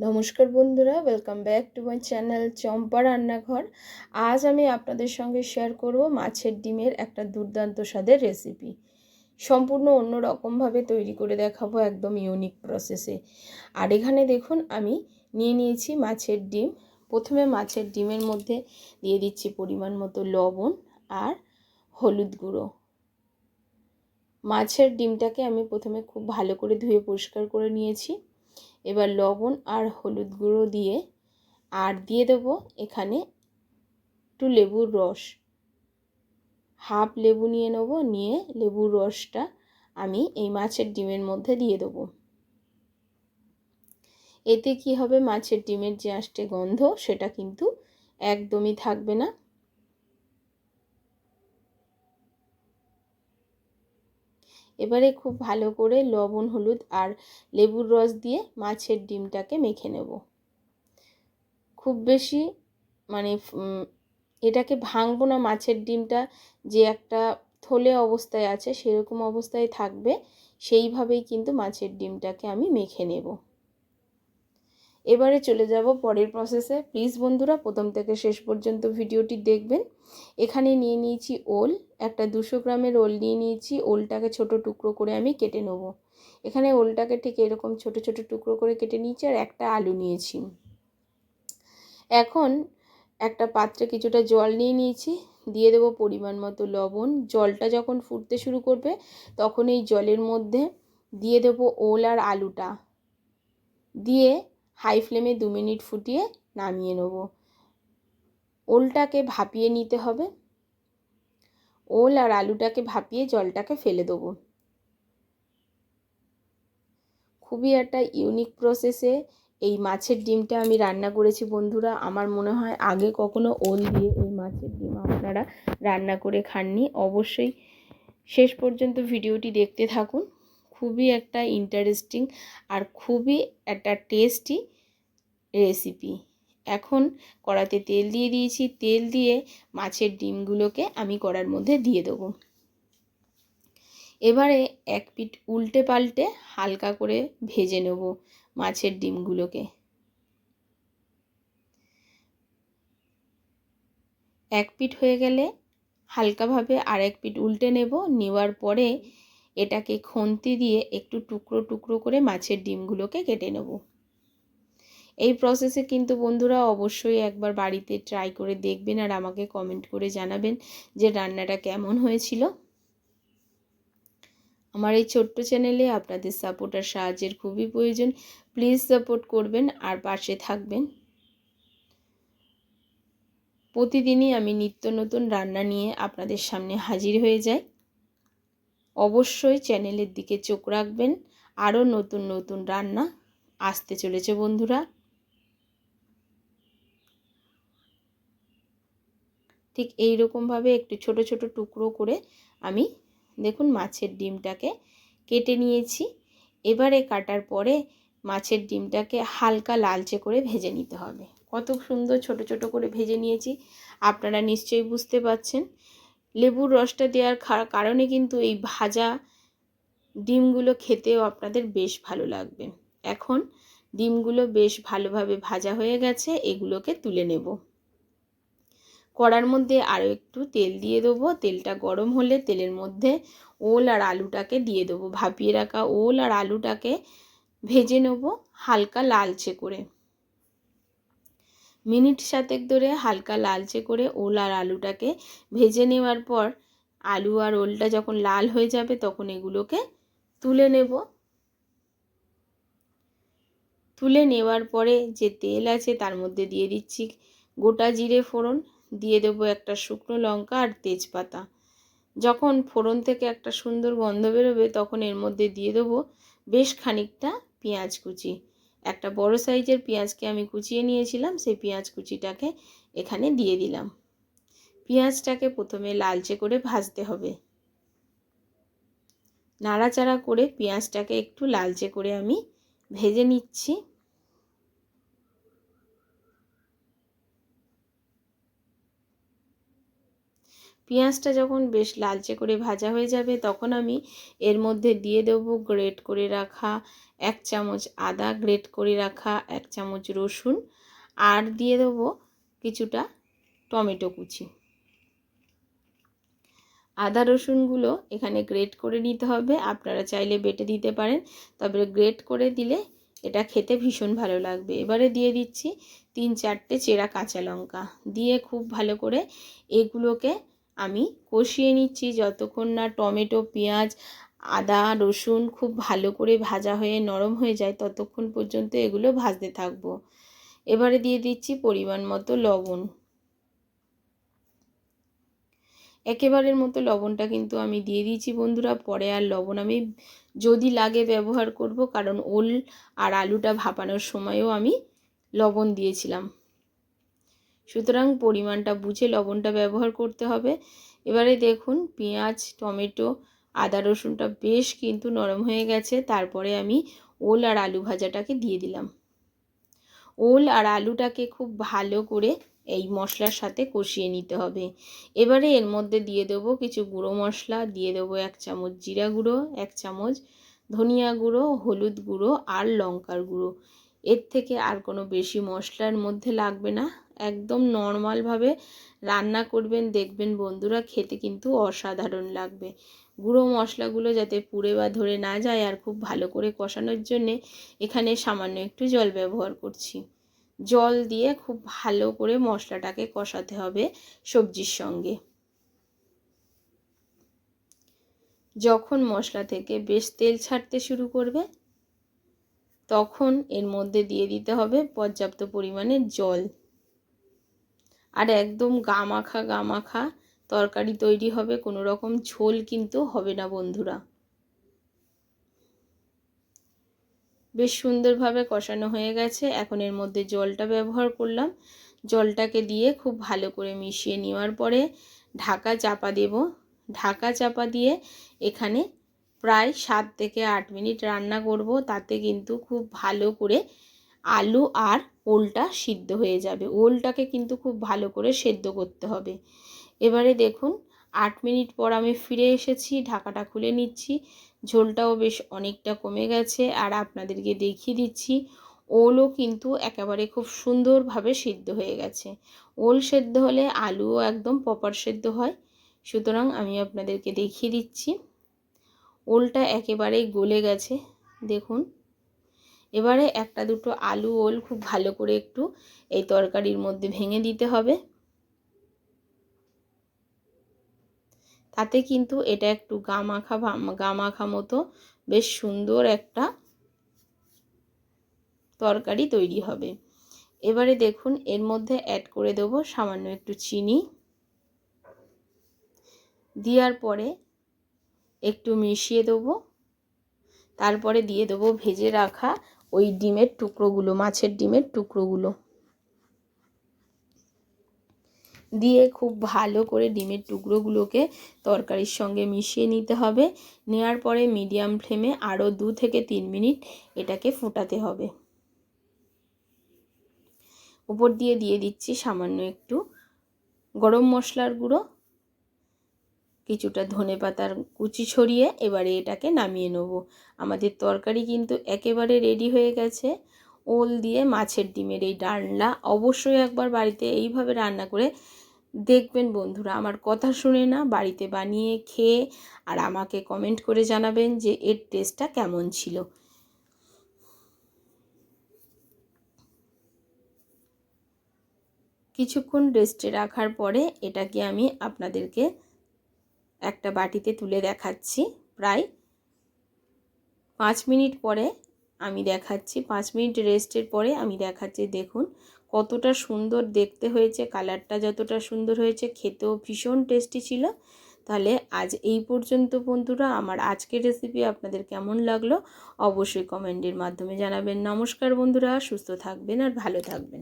নমস্কার বন্ধুরা welcome back to my channel Champa রান্নাঘর। আজ আমি আপনাদের সঙ্গে শেয়ার করব মাছের ডিমের একটা দুর্দান্ত স্বাদের রেসিপি সম্পূর্ণ অন্য রকমভাবে তৈরি করে দেখাবো একদম ইউনিক প্রসেসে আর এখানে দেখুন, আমি নিয়ে নিয়েছি মাছের ডিম। প্রথমে মাছের ডিমের মধ্যে দিয়ে দিচ্ছি পরিমাণ মতো লবণ আর হলুদ গুঁড়ো। মাছের ডিমটাকে আমি প্রথমে খুব ভালো করে ধুয়ে পরিষ্কার করে নিয়েছি। এবার লবণ আর হলুদ গুঁড়ো দিয়ে আর দিয়ে দেব এখানে একটু লেবুর রস। হাফ লেবু নিয়ে নেব, নিয়ে লেবুর রসটা আমি এই মাছের ডিমের মধ্যে দিয়ে দেবো। এতে কি হবে? মাছের ডিমের যে আষ্টে গন্ধ সেটা কিন্তু একদমই থাকবে না। এবারে খুব ভালো করে লবণ, হলুদ আর লেবুর রস দিয়ে মাছের ডিমটাকে মেখে নেব। খুব বেশি মানে এটাকে ভাঙবো না মাছের ডিমটা, যে একটা থলে অবস্থায় আছে সেরকম অবস্থায় থাকবে, সেইভাবেই কিন্তু মাছের ডিমটাকে আমি মেখে নেব। এবারে চলে যাব পরের প্রসেসে প্লিজ বন্ধুরা, প্রথম থেকে শেষ পর্যন্ত ভিডিওটি দেখবেন। এখানে নিয়ে নিয়েছি ওল, একটা দুশো গ্রামের ওল নিয়ে নিয়েছি। ওলটাকে ছোট টুকরো করে আমি কেটে নেব। এখানে ওলটাকে ঠিক এরকম ছোট ছোট টুকরো করে কেটে নিয়েছি আর একটা আলু নিয়েছি। এখন একটা পাত্রে কিছুটা জল নিয়ে নিয়েছি। দিয়ে দেবো পরিমাণ মতো লবণ। জলটা যখন ফুটতে শুরু করবে, তখন এই জলের মধ্যে দিয়ে দেবো ওল আর আলুটা। দিয়ে হাই ফ্লেমে দু মিনিট ফুটিয়ে নামিয়ে নেব। ওলটাকে ভাপিয়ে নিতে হবে। ওল আর আলুটাকে ভাপিয়ে জলটাকে ফেলে দেবো। খুবই একটা ইউনিক প্রসেসে এই মাছের ডিমটা আমি রান্না করেছি বন্ধুরা। আমার মনে হয় আগে কখনো ওল দিয়ে এই মাছের ডিম আপনারা রান্না করে খাননি। অবশ্যই শেষ পর্যন্ত ভিডিওটি দেখতে থাকুন। খুবই একটা ইন্টারেস্টিং আর খুবই একটা টেস্টি রেসিপি এখন কড়াতে তেল দিয়ে দিয়েছি, তেল দিয়ে মাছের ডিমগুলোকে আমি কড়ার মধ্যে দিয়ে দেবো। এবারে এক পিঠ উল্টে পাল্টে হালকা করে ভেজে নেব মাছের ডিমগুলোকে। এক পিঠ হয়ে গেলে হালকাভাবে আর এক পিঠ উল্টে নেব, নেওয়ার পরে এটাকে খন্তি দিয়ে একটু টুকরো টুকরো করে মাছের ডিমগুলোকে কেটে নেব। এই প্রসেসে কিন্তু বন্ধুরা অবশ্যই একবার বাড়িতে ট্রাই করে দেখবেন আর আমাকে কমেন্ট করে জানাবেন যে রান্নাটা কেমন হয়েছিল। আমার এই ছোট্ট চ্যানেলে আপনাদের সাপোর্ট আর সাহায্যের খুবই প্রয়োজন। প্লিজ সাপোর্ট করবেন আর পাশে থাকবেন। প্রতিদিনই আমি নিত্য নতুন রান্না নিয়ে আপনাদের সামনে হাজির হয়ে যাই। অবশ্যই চ্যানেলের দিকে চোখ রাখবেন। আরও নতুন নতুন রান্না আসতে চলেছে বন্ধুরা। ঠিক এই রকমভাবে একটু ছোট ছোট টুকরো করে আমি দেখুন মাছের ডিমটাকে কেটে নিয়েছি। এবারে কাটার পরে মাছের ডিমটাকে হালকা লালচে করে ভেজে নিতে হবে। কত সুন্দর ছোট ছোট করে ভেজে নিয়েছি। আপনারা নিশ্চয়ই বুঝতে পাচ্ছেন লেবুর রসটা দেওয়ার কারণে কিন্তু এই ভাজা ডিমগুলো খেতেও আপনাদের বেশ ভালো লাগবে। এখন ডিমগুলো বেশ ভালোভাবে ভাজা হয়ে গেছে, এগুলোকে তুলে নেব। কড়ার মধ্যে আরও একটু তেল দিয়ে দেবো। তেলটা গরম হলে তেলের মধ্যে ওল আর আলুটাকে দিয়ে দেবো। ভাপিয়ে রাখা ওল আর আলুটাকে ভেজে নেব হালকা লালচে করে। মিনিট সাতেক ধরে হালকা লালচে করে ওল আর আলুটাকে ভেজে নেওয়ার পর আলু আর ওলটা যখন লাল হয়ে যাবে তখন এগুলোকে তুলে নেব। তুলে নেওয়ার পরে যে তেল আছে তার মধ্যে দিয়ে দিচ্ছি গোটা জিরে ফোড়ন, দিয়ে দেবো একটা শুকনো লঙ্কা আর তেজপাতা। যখন ফোড়ন থেকে একটা সুন্দর গন্ধ বেরোবে তখন এর মধ্যে দিয়ে দেবো বেশ খানিকটা পেঁয়াজ কুচি। একটা বড় সাইজের পেঁয়াজকে আমি কুচিয়ে নিয়েছিলাম, সেই পেঁয়াজ কুচিটাকে এখানে দিয়ে দিলাম। পেঁয়াজটাকে প্রথমে লালচে করে ভাজতে হবে। নাড়াচাড়া করে পেঁয়াজটাকে একটু লালচে করে আমি ভেজে নিচ্ছি। পেঁয়াজটা যখন বেশ লালচে করে ভাজা হয়ে যাবে, তখন আমি এর মধ্যে দিয়ে দেবো গ্রেট করে রাখা এক চামচ আদা, গ্রেট করে রাখা এক চামচ রসুন, আর দিয়ে দেবো কিছুটা টমেটো কুচি। আদা, রসুনগুলো এখানে গ্রেট করে নিতে হবে, আপনারা চাইলে বেটে দিতে পারেন, তবে গ্রেট করে দিলে এটা খেতে ভীষণ ভালো লাগবে। এবারে দিয়ে দিচ্ছি তিন চারটে চেরা কাঁচা লঙ্কা, দিয়ে খুব ভালো করে এগুলোকে আমি কষিয়ে নিচ্ছি যতক্ষণ না টমেটো, পেঁয়াজ, আদা, রসুন খুব ভালো করে ভাজা হয়ে নরম হয়ে যায় ততক্ষণ পর্যন্ত এগুলো ভাজতে থাকব। এবারে দিয়ে দিচ্ছি পরিমাণ মতো লবণ। একেবারের মতো লবণটা কিন্তু আমি দিয়ে দিয়েছি বন্ধুরা, পরে আর লবণ আমি যদি লাগে ব্যবহার করব, কারণ ওল আর আলুটা ভাপানোর সময়ও আমি লবণ দিয়েছিলাম। সুতরাং পরিমাণটা বুঝে লবণটা ব্যবহার করতে হবে। এবারে দেখুন, পেঁয়াজ, টমেটো, আদা রসুনটা বেশ কিন্তু নরম হয়ে গেছে। তারপরে আমি ওল আর আলু ভাজাটাকে দিয়ে দিলাম। ওল আর আলুটাকে খুব ভালো করে এই মশলার সাথে কষিয়ে নিতে হবে। এবারে এর মধ্যে দিয়ে দেবো কিছু গুঁড়ো মশলা, দিয়ে দেবো এক চামচ জিরা গুঁড়ো, এক চামচ ধনিয়া গুঁড়ো, হলুদ গুঁড়ো আর লঙ্কার গুঁড়ো। এর থেকে আর কোনো বেশি মশলার মধ্যে লাগবে না। একদম নর্মালভাবে রান্না করবেন, দেখবেন বন্ধুরা খেতে কিন্তু অসাধারণ লাগবে। গুঁড়ো মশলাগুলো যাতে পুড়ে বা ধরে না যায় আর খুব ভালো করে কষানোর জন্যে এখানে সামান্য একটু জল ব্যবহার করছি। জল দিয়ে খুব ভালো করে মশলাটাকে কষাতে হবে সবজির সঙ্গে। যখন মশলা থেকে বেশ তেল ছাড়তে শুরু করবে, তখন এর মধ্যে দিয়ে দিতে হবে পর্যাপ্ত পরিমাণে জল। আর একদম গামাখা গামাখা তরকারি তৈরি হবে, কোনো রকম ঝোল কিন্তু হবে না বন্ধুরা। বেশ সুন্দরভাবে কষানো হয়ে গেছে, এখন এর মধ্যে জলটা ব্যবহার করলাম। জলটাকে দিয়ে খুব ভালো করে মিশিয়ে নেওয়ার পরে ঢাকা চাপা দেব। ঢাকা চাপা দিয়ে এখানে প্রায় সাত থেকে আট মিনিট রান্না করব, তাতে কিন্তু খুব ভালো করে আলু আর ওলটা সিদ্ধ হয়ে যাবে। ওলটাকে কিন্তু খুব ভালো করে সেদ্ধ করতে হবে। এবারে দেখুন, আট মিনিট পর আমি ফিরে এসেছি, ঢাকাটা খুলে নিচ্ছি। ঝোলটাও বেশ অনেকটা কমে গেছে আর আপনাদেরকে দেখিয়ে দিচ্ছি, ওলও কিন্তু একেবারে খুব সুন্দরভাবে সিদ্ধ হয়ে গেছে। ওল সেদ্ধ হলে আলুও একদম পপার সেদ্ধ হয়। সুতরাং আমি আপনাদেরকে দেখিয়ে দিচ্ছি। ওলটা একেবারেই গলে গেছে। দেখুন এবারে একটা দুটো আলু, ওল খুব ভালো করে একটু এই তরকারির মধ্যে ভেঙে দিতে হবে। তাতে কিন্তু এটা একটু গামাখা গামাখা মতো বেশ সুন্দর একটা তরকারি তৈরি হবে। এবারে দেখুন, এর মধ্যে অ্যাড করে দেবো সামান্য একটু চিনি। দেওয়ার পরে একটু মিশিয়ে দেবো। তারপরে দিয়ে দেবো ভেজে রাখা ওই ডিমের টুকরোগুলো, মাছের ডিমের টুকরোগুলো। দিয়ে খুব ভালো করে ডিমের টুকরোগুলোকে তরকারির সঙ্গে মিশিয়ে নিতে হবে। নেওয়ার পরে মিডিয়াম ফ্লেমে আরও দু থেকে তিন মিনিট এটাকে ফোটাতে হবে। উপর দিয়ে দিয়ে দিচ্ছি সামান্য একটু গরম মশলার গুঁড়ো। কিছুটা ধনে পাতার কুচি ছড়িয়ে এবারে এটাকে নামিয়ে নেব। আমাদের তরকারি কিন্তু একেবারে রেডি হয়ে গেছে। ওল দিয়ে মাছের ডিমের এই ডালনা অবশ্যই একবার বাড়িতে এইভাবে রান্না করে দেখবেন বন্ধুরা। আমার কথা শুনে না, বাড়িতে বানিয়ে খেয়ে আর আমাকে কমেন্ট করে জানাবেন যে এর টেস্টটা কেমন ছিল। কিছুক্ষণ রেস্টে রাখার পরে এটাকে আমি আপনাদেরকে একটা বাটিতে তুলে দেখাচ্ছি। প্রায় পাঁচ মিনিট পরে আমি দেখাচ্ছি। পাঁচ মিনিট রেস্টের পরে আমি দেখাচ্ছি। দেখুন কতটা সুন্দর দেখতে হয়েছে, কালারটা যতটা সুন্দর হয়েছে, খেতেও ভীষণ টেস্টি ছিল। তাহলে আজ এই পর্যন্ত বন্ধুরা, আমার আজকের রেসিপি আপনাদের কেমন লাগল? অবশ্যই কমেন্টের মাধ্যমে জানাবেন। নমস্কার বন্ধুরা, সুস্থ থাকবেন আর ভালো থাকবেন।